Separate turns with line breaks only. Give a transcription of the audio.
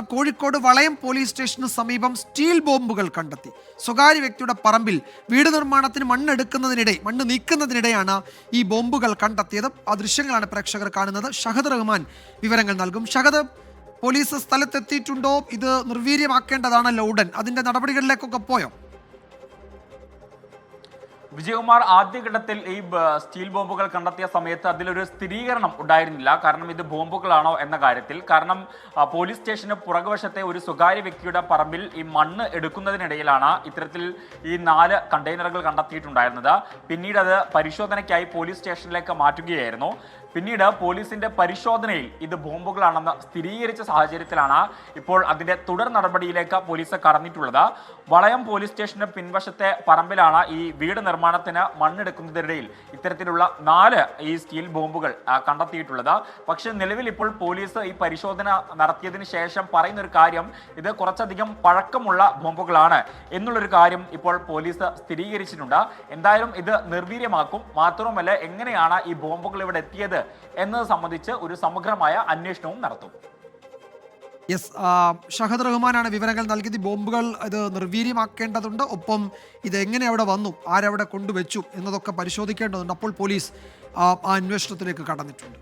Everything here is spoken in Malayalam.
കോഴിക്കോട് വളയം പോലീസ് സ്റ്റേഷന് സമീപം സ്റ്റീൽ ബോംബുകൾ കണ്ടെത്തി. സ്വകാര്യ വ്യക്തിയുടെ പറമ്പിൽ വീട് നിർമ്മാണത്തിന് മണ്ണെടുക്കുന്നതിനിടെ മണ്ണ് നീക്കുന്നതിനിടെയാണ് ഈ ബോംബുകൾ കണ്ടെത്തിയത്. ആ ദൃശ്യങ്ങളാണ് പ്രേക്ഷകർ കാണുന്നത്. ഷഹദ് റഹ്മാൻ വിവരങ്ങൾ നൽകും. ഷഹദ് പോലീസ് സ്ഥലത്തെത്തിയിട്ടുണ്ടോ? ഇത് നിർവീര്യമാക്കേണ്ടതാണല്ലോ ഉടൻ അതിന്റെ നടപടികളിലേക്കൊക്കെ പോയോ?
വിജയകുമാർ ആദ്യഘട്ടത്തിൽ ഈ സ്റ്റീൽ ബോംബുകൾ കണ്ടെത്തിയ സമയത്ത് അതിലൊരു സ്ഥിരീകരണം ഉണ്ടായിരുന്നില്ല. കാരണം ഇത് ബോംബുകളാണോ എന്ന കാര്യത്തിൽ. കാരണം പോലീസ് സ്റ്റേഷന് പുറകുവശത്തെ ഒരു സ്വകാര്യ വ്യക്തിയുടെ പറമ്പിൽ ഈ മണ്ണ് എടുക്കുന്നതിനിടയിലാണ് ഇത്തരത്തിൽ ഈ നാല് കണ്ടെയ്നറുകൾ കണ്ടെത്തിയിട്ടുണ്ടായിരുന്നത്. പിന്നീട് അത് പരിശോധനയ്ക്കായി പോലീസ് സ്റ്റേഷനിലേക്ക് മാറ്റുകയായിരുന്നു. പിന്നീട് പോലീസിന്റെ പരിശോധനയിൽ ഇത് ബോംബുകളാണെന്ന് സ്ഥിരീകരിച്ച സാഹചര്യത്തിലാണ് ഇപ്പോൾ അതിന്റെ തുടർ നടപടിയിലേക്ക് പോലീസ് കടന്നിട്ടുള്ളത്. വളയം പോലീസ് സ്റ്റേഷന്റെ പിൻവശത്തെ പറമ്പിലാണ് ഈ വീട് നിർമ്മാണത്തിന് മണ്ണെടുക്കുന്നതിനിടയിൽ ഇത്തരത്തിലുള്ള നാല് ഈ സ്റ്റീൽ ബോംബുകൾ കണ്ടെത്തിയിട്ടുള്ളത്. പക്ഷേ നിലവിൽ ഇപ്പോൾ പോലീസ് ഈ പരിശോധന നടത്തിയതിന് ശേഷം പറയുന്ന ഒരു കാര്യം ഇത് കുറച്ചധികം പഴക്കമുള്ള ബോംബുകളാണ് എന്നുള്ളൊരു കാര്യം ഇപ്പോൾ പോലീസ് സ്ഥിരീകരിച്ചിട്ടുണ്ട്. എന്തായാലും ഇത് നിർവീര്യമാക്കും. മാത്രമല്ല എങ്ങനെയാണ് ഈ ബോംബുകൾ ഇവിടെ എത്തിയത് എന്നത് സംബന്ധിച്ച് ഒരു സമഗ്രമായ അന്വേഷണവും നടത്തും.
യെസ് ഷഹദ് റഹ്മാനാണ് വിവരങ്ങൾ നൽകിയത്. ബോംബുകൾ ഇത് നിർവീര്യമാക്കേണ്ടതുണ്ട്. ഒപ്പം ഇത് എങ്ങനെ അവിടെ വന്നു? ആരവിടെ കൊണ്ടുവച്ചു? എന്നതൊക്കെ പരിശോധിക്കേണ്ടതുണ്ട്. അപ്പോൾ പോലീസ് ആ അന്വേഷണത്തിലേക്ക് കടന്നിട്ടുണ്ട്.